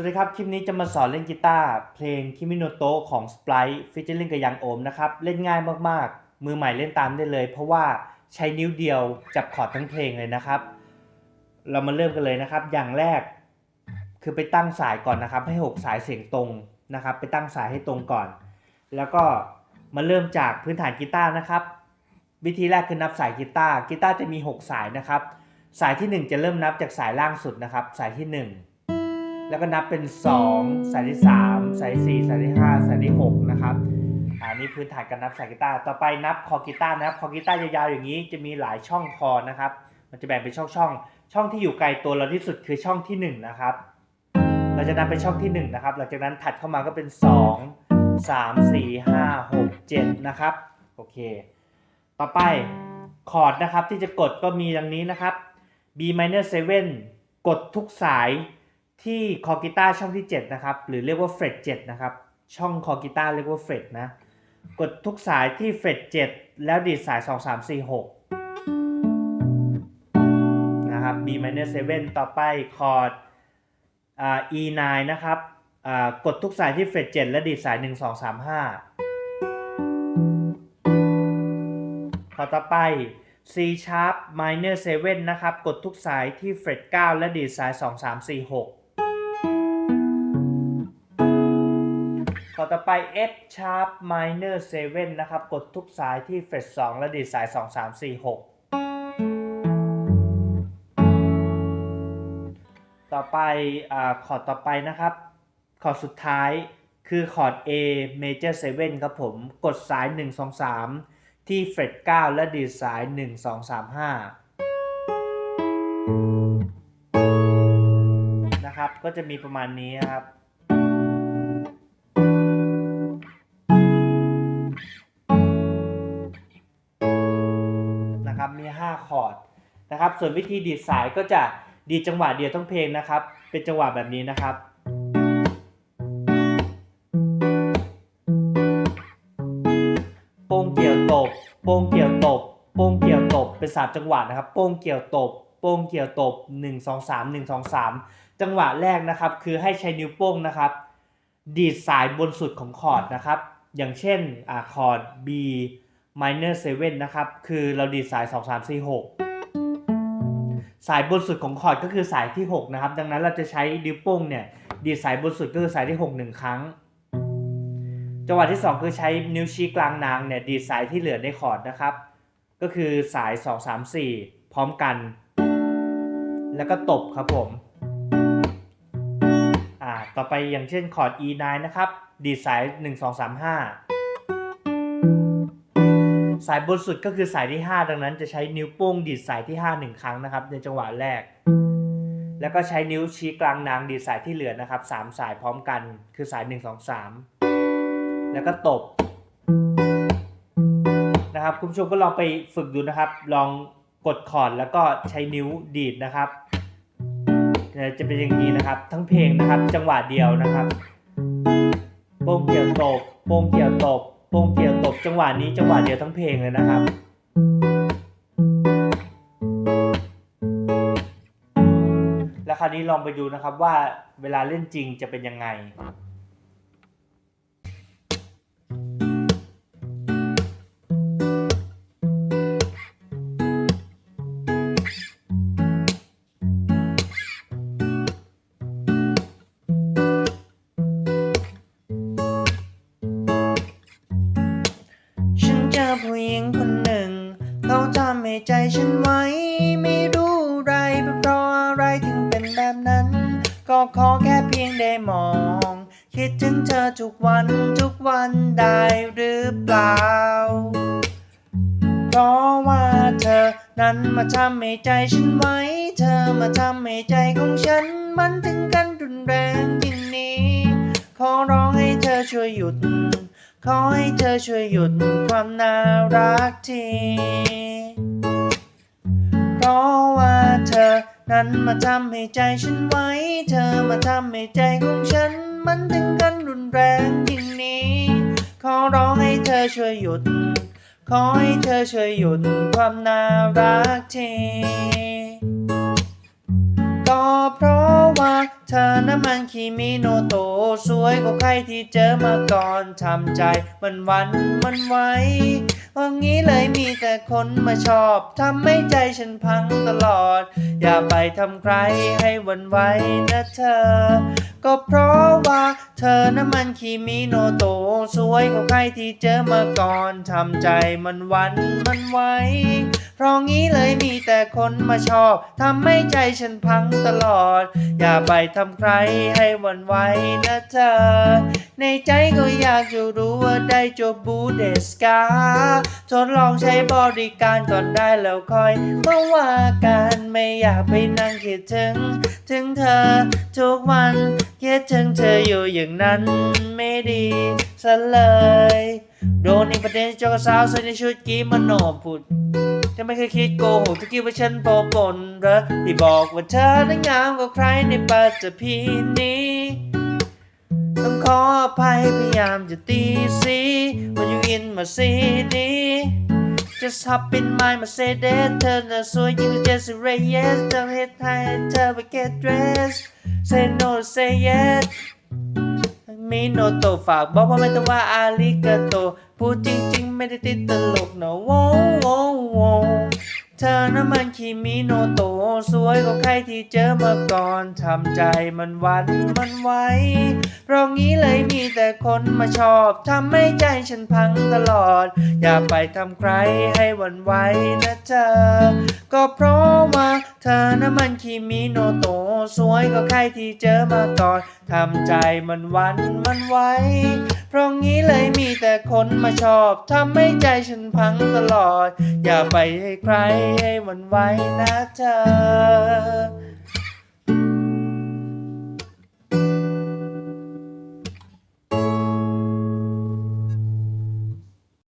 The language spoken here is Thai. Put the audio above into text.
วัสดีครับ คลิปนี้จะมาสอนเล่นกีตาร์เพลงคิมิโนโตะของ Sprite ฟิชเชอร์ลิงกับยังโอมนะครับ เล่นง่ายมากๆ มือใหม่เล่นตามได้เลย เพราะว่าใช้นิ้วเดียวจับคอร์ดทั้งเพลงเลยนะครับ เรามาเริ่มกันเลยนะครับ อย่างแรก คือไปตั้งสายก่อนนะครับ ให้ 6 สายเสียงตรงนะครับ ไปตั้งสายให้ตรงก่อน แล้วก็มาเริ่มจากพื้นฐานกีตาร์นะครับ วิธีแรกคือนับสายกีตาร์กีตาร์จะมี 6 สายนะครับ สายที่ 1 จะเริ่มนับจากสายล่างสุดนะครับ สายที่ 1 แล้วก็นับเป็น 2 สายที่ 3 สายที่ 4 สายที่ 5 สายที่ 6 นะครับอันนี้พื้นฐานการนับสายกีตาร์ต่อไปนับคอกีตาร์นะครับคอกีตาร์ยาวๆอย่างนี้จะมีหลายช่องคอนะครับ มันจะแบ่งเป็นช่องช่องๆช่องที่อยู่ไกลตัวเราที่สุดคือช่องที่ 1 นะครับ เราจะนับเป็นช่องที่ 1 นะครับ หลังจากนั้นถัดเข้ามาก็เป็น 2 3 4 5 6 7 นะครับ โอเค ต่อไปคอร์ดนะครับที่จะกดก็มีดังนี้นะครับ B minor 7กดทุกสาย ที่คอกีตาร์ช่องที่ 7 นะครับ หรือเรียกว่าเฟรต7นะครับ ช่องคอกีตาร์เรียกว่าเฟรตนะ กดทุกสายที่เฟรต7แล้วดีดสาย 2 3 4 6 นะครับ B minor 7ต่อไปคอร์ดอ่า E 9นะครับอ่ากดทุกสายที่เฟรต7และดีดสาย 1 2 3 5ขอต่อไป C sharp minor 7นะครับ กดทุกสายที่เฟรต9และดีดสาย 2 3 4 6 ขอต่อไป F sharp minor 7 นะครับ กดทุกสายที่เฟรต2และดีดสาย 2 3 4 6 ต่อไปอคอร์ดต่อไปนะครับ คอร์ดสุดท้ายคือคอร์ด A major 7 ครับผม กดสาย 1 2 3 ที่เฟรต9และดีดสาย 1 2 3 5 นะครับ ก็จะมีประมาณนี้ครับ 5 คอร์ดนะครับ ส่วนวิธีดีดสายก็จะดีดจังหวะเดียวทั้งเพลงนะครับ เป็นจังหวะแบบนี้นะครับ โป้งเกี่ยวตบ โป้งเกี่ยวตบ โป้งเกี่ยวตบ เป็นสามจังหวะนะครับ โป้งเกี่ยวตบ โป้งเกี่ยวตบ 1 2 3 1 2 3 จังหวะแรกนะครับ คือให้ใช้นิ้วโป้งนะครับ ดีดสายบนสุดของคอร์ดนะครับ อย่างเช่นอคอร์ด B minor 7 นะครับ คือเราดีดสาย 2 3 4 6 สายบนสุดของคอร์ดก็คือสายที่ 6 นะครับ ดังนั้นเราจะใช้นิ้วโป้งเนี่ย ดีดสายบนสุดก็คือสายที่ 6 1 ครั้ง จังหวะที่ 2 คือใช้นิ้วชี้กลางนางเนี่ย ดีดสายที่เหลือในคอร์ดนะครับ ก็คือสาย 2 3 4 พร้อมกัน แล้วก็ตบครับผม อ่า ต่อไปอย่างเช่นคอร์ด E9 นะครับ ดีดสาย 1 2 3 5 สายบนสุดก็คือสายที่ 5 ดังนั้นจะใช้นิ้วโป้งดีดสายที่ 5 1 ครั้งนะครับ ในจังหวะแรก แล้วก็ใช้นิ้วชี้กลางนางดีดสายที่เหลือนะครับ3สายพร้อมกันคือสาย 1 2 3 แล้วก็ตบนะครับคุณผู้ชมก็ลองไปฝึกดูนะครับ ลองกดคอร์ดแล้วก็ใช้นิ้วดีดนะครับจะเป็นอย่างนี้นะครับ ทั้งเพลงนะครับ จังหวะเดียวนะครับ โป้งเกี่ยวตบโป้งเกี่ยวตบ โป้งเกี่ยวตบจังหวะนี้จังหวะเดียวทั้งเพลงเลยนะครับแล้วคราวนี้ลองไปดูนะครับว่าเวลาเล่นจริงจะเป็นยังไง ให้ใจฉันไว้ ไม่รู้ไรเป็นเพราะอะไรถึงเป็นแบบนั้น ก็ขอแค่เพียงได้มอง คิดถึงเธอทุกวันทุกวันได้หรือเปล่าเพราะว่าเธอนั้นมาทำให้ใจฉันไว้ เธอมาทำให้ใจของฉัน มันถึงกันรุนแรงอย่งนี้ ขอร้องให้เธอช่วยหยุด ขอให้เธอช่วยหยุดความน่ารักที นั้นมาทำให้ใจฉันไว้ เธอมาทำให้ใจของฉัน มันถึงกันรุนแรงอย่งนี้ ขอร้องให้เธอช่วยหยุด ขอให้เธอช่วยหยุดความน่ารักทีก็ก็เพราะว่าเธอนั้นมันคิมิโนโต สวยกว่าใครที่เจอมาก่อนทำใจมันวันมันไหวว่างี้ เลยมีแต่คนมาชอบทำให้ใจฉันพังตลอด อย่าไปทำใครให้วันไหวนะเธอ ก็เพราะว่าเธอนั้นมันคิมิโนโต สวยกว่าใครที่เจอมาก่อนทำใจมันวันมันไหวเพราะงี้เลยมีแต่คนมาชอบทำให้ใจฉันพังตลอด อย่าไปทำใครให้วันไหวนะเธอ ในใจก็อยากจะรู้ว่าได้จบบูเดสกาทดลองใช้บริการก่อนได้แล้วค่อยมาว่ากันไม่อยากไปนั่งคิดถึง ถึงเธอทุกวันคิดถึงเธออยู่อย่างนั้นไม่ดีซะเลย โดนอีกประเด็นเจอกสาวใส่ในชุดกีมโนพุดจะไม่เคยคิดโกหกที่คิดว่าฉันโปรปนเหรอที่บอกว่าเธอนั้นงามกว่าใครในปัจจุบันนี้ ต้องขออภัยพยายามจะตีสีว่าอยู่อินมาซีดี Just hop in my Mercedes เธอน่ะสวยยิ่งกว่าเจสซี่เรเยสเธอเฮ็ดให้เธอไป get dress say no say yes มีโนโตฝากบอกว่าไม่ต้องว่าอาลิกาโต พูดจริง ๆ ไม่ได้ติดตลกนะโว้โว้โว้ เธอน้ำมันคิมิโนโตสวยกว่าใครที่เจอเมื่อก่อนทำใจมันวันมันไหวเพราะงี้เลยมีแต่คนมาชอบทำให้ใจฉันพังตลอด อย่าไปทำใครให้วันไหวนะเธอ ก็เพราะว่า เธอนั้นมันคิมิโนโตสวยกว่าใครที่เจอมาก่อนทำใจมันวันมันไวเพราะงี้เลยมีแต่คนมาชอบทำให้ใจฉันพังตลอด อย่าไปให้ใครให้มันไวนะเธอ